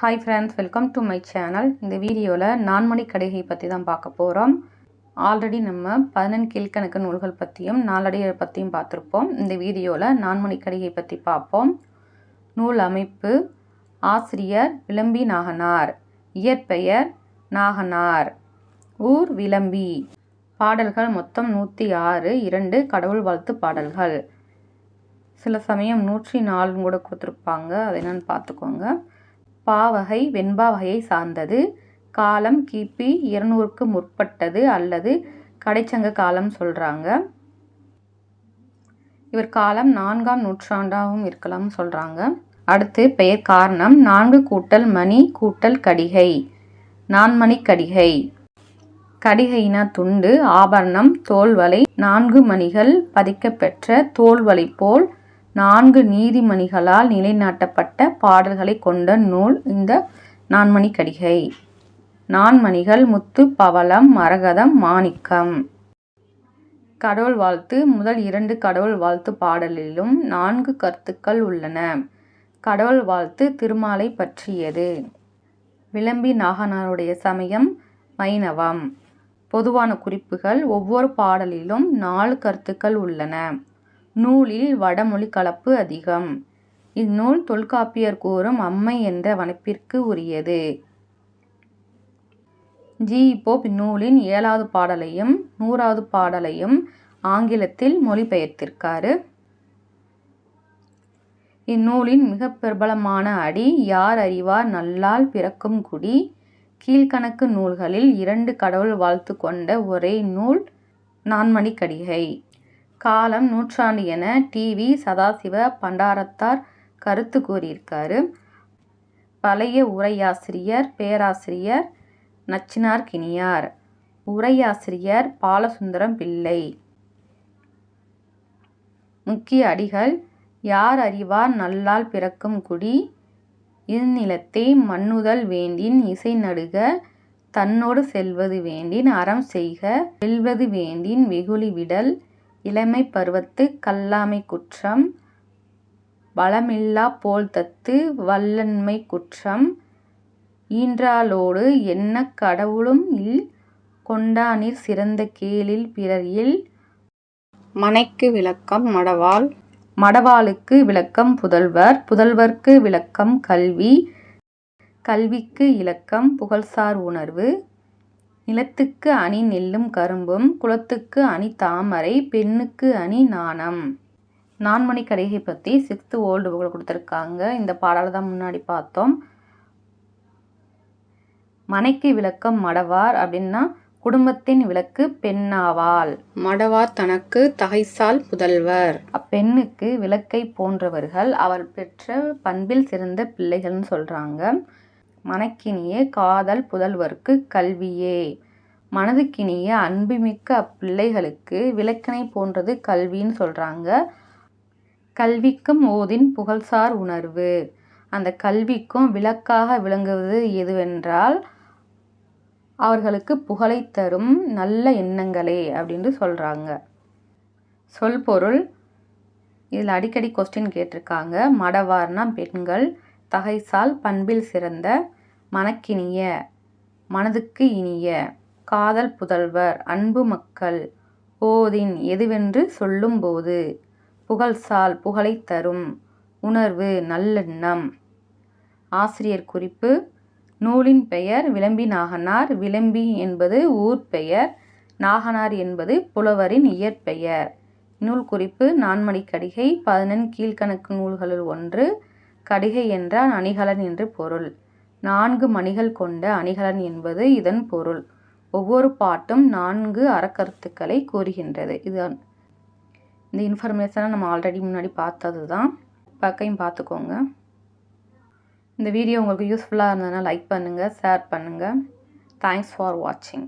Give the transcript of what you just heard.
Hi friends welcome to my channel இந்த வீடியோவில் நான்மணி கடிகை பற்றி தான் பார்க்க போகிறோம் ஆல்ரெடி நம்ம பதினெண் கீழ்கணக்கு நூல்கள் பற்றியும் நாளடியை பற்றியும் பார்த்துருப்போம். இந்த வீடியோவில் நான்மணி கடிகை பற்றி பார்ப்போம். நூல் அமைப்பு ஆசிரியர் விளம்பி நாகனார் இயற்பெயர் நாகனார் ஊர் விளம்பி. பாடல்கள் மொத்தம் நூற்றி ஆறு இரண்டு கடவுள் வாழ்த்து பாடல்கள். சில சமயம் நூற்றி நாலுன்னு கூட கொடுத்துருப்பாங்க அது என்னென்னு பார்த்துக்கோங்க. பாவகை வெண்பா வகையை சார்ந்தது. காலம் கிபி இருநூறுக்கு முற்பட்டது அல்லது கடைச்சங்க காலம் சொல்கிறாங்க இவர் காலம் நான்காம் நூற்றாண்டாகவும் இருக்கலாம்னு சொல்கிறாங்க அடுத்து பெயர் காரணம் நான்கு கூட்டல் மணி கூட்டல் கடிகை. நான்மணி கடிகை. கடிகைனா துண்டு ஆபரணம் தோல்வலை நான்கு மணிகள் பதிக்கப்பெற்ற தோல்வலை போல் நான்கு நீதிமணிகளால் நிலைநாட்டப்பட்ட பாடல்களை கொண்ட நூல் இந்த நான்மணி கடிகை நான்மணிகள் முத்து பவளம் மரகதம் மாணிக்கம். கடவுள் வாழ்த்து. முதல் இரண்டு கடவுள் வாழ்த்து பாடலிலும் நான்கு கருத்துக்கள் உள்ளன. கடவுள் வாழ்த்து திருமாலை பற்றியது. விளம்பி நாகனாருடைய சமயம் வைணவம் பொதுவான குறிப்புகள் ஒவ்வொரு பாடலிலும் நாலு கருத்துக்கள் உள்ளன. நூலில் வடமொழி கலப்பு அதிகம். இந்நூல் தொல்காப்பியர் கூறும் அம்மை என்ற வனப்பிற்கு உரியது. ஜி. போப் இந்நூலின் ஏழாவது பாடலையும் நூறாவது பாடலையும் ஆங்கிலத்தில் மொழிபெயர்த்திருக்காரு. இந்நூலின் மிக பிரபலமான அடி யார் அறிவார் நல்லால் பிறக்கும் குடி கீழ்கணக்கு நூல்களில் இரண்டு கடவுள் வாழ்த்து கொண்ட ஒரே நூல் நான்மணிக்கடிகை. கடிகை காலம் நூற்றாண்டு என டிவி சதாசிவ பண்டாரத்தார் கருத்து கூறியிருக்காரு. பழைய உரையாசிரியர் பேராசிரியர் நச்சினார்கினியார் உரையாசிரியர் பாலசுந்தரம் பிள்ளை. முக்கிய அடிகள் யார் அறிவார் நல்லால் பிறக்கும் குடி? இந்நிலத்தை மண்ணுதல் வேண்டின் இசை நடுக தன்னோடு செல்வது வேண்டின் அறம் செய்க வெல்வது வேண்டின் வெகுளி விடல் இளமை பருவத்து கல்லாமை குற்றம் வளமில்லா போல்தத்து வல்லன்மை குற்றம் ஈன்றாலோடு என்ன கடவுளும் இல் கொண்டானிற் சிறந்த கேளில் பிறர் இல். மனைக்கு விளக்கம் மடவாள். மடவாளுக்கு விளக்கம் புதல்வர் புதல்வர்க்கு விளக்கம் கல்வி கல்விக்கு இலக்கம் புகழ்சார் உணர்வு. நிலத்துக்கு அணி நெல்லும் கரும்பும் குளத்துக்கு அணி தாமரை பெண்ணுக்கு அணி நாணம். நான்மணி கடிகை பற்றி சிக்ஸ்த்து ஓல்டு புக்கில் கொடுத்துருக்காங்க. இந்த பாடலை தான் முன்னாடி பார்த்தோம். மனைக்கு விளக்கம் மடவார் அப்படின்னா குடும்பத்தின் விளக்கு பெண்ணாவாள். மடவார் தனக்கு தகைசால் புதல்வர். அப்பெண்ணுக்கு விளக்கை போன்றவர்கள் அவள் பெற்ற பண்பில் சிறந்த பிள்ளைகள்னு சொல்கிறாங்க மனக்கினிய காதல் புதல்வர்க்கு கல்வியே. மனதுக்கினிய அன்புமிக்க அப்பிள்ளைகளுக்கு விளக்கினை போன்றது கல்வின்னு சொல்கிறாங்க கல்விக்கும் ஓதின் புகழ்சார் உணர்வு. அந்த கல்விக்கும் விளக்காக விளங்குவது எதுவென்றால் அவர்களுக்கு புகழை தரும் நல்ல எண்ணங்களே அப்படின்னு சொல்கிறாங்க சொல் பொருள் இதில் அடிக்கடி கொஸ்டின் கேட்டிருக்காங்க. மடவார்னா பெண்கள் தகைசால் பண்பில் சிறந்த மனக்கினிய மனதுக்கு இனிய காதல் புதல்வர் அன்பு மக்கள் ஓதின் எதுவென்று சொல்லும்போது புகழ்சால் புகழை தரும் உணர்வு நல்லெண்ணம். ஆசிரியர் குறிப்பு நூலின் பெயர் விளம்பி நாகனார் விளம்பி என்பது ஊர் பெயர் நாகனார் என்பது புலவரின் இயற்பெயர். நூல் குறிப்பு நான்மணி கடிகை பதினெண் கீழ்கணக்கு நூல்களுள் ஒன்று கடிகை என்றால் அணிகலன் என்று பொருள். நான்கு மணிகள் கொண்ட அணிகலன் என்பது இதன் பொருள். ஒவ்வொரு பாட்டும் நான்கு அறக்கருத்துக்களை கூறுகின்றது. இதுதான். இந்த இன்ஃபர்மேஷனை நம்ம ஆல்ரெடி முன்னாடி பார்த்தது தான் பக்கையும் பார்த்துக்கோங்க. இந்த வீடியோ உங்களுக்கு யூஸ்ஃபுல்லாக இருந்ததுன்னா லைக் பண்ணுங்கள் ஷேர் பண்ணுங்கள் தேங்க்ஸ் ஃபார் வாட்சிங்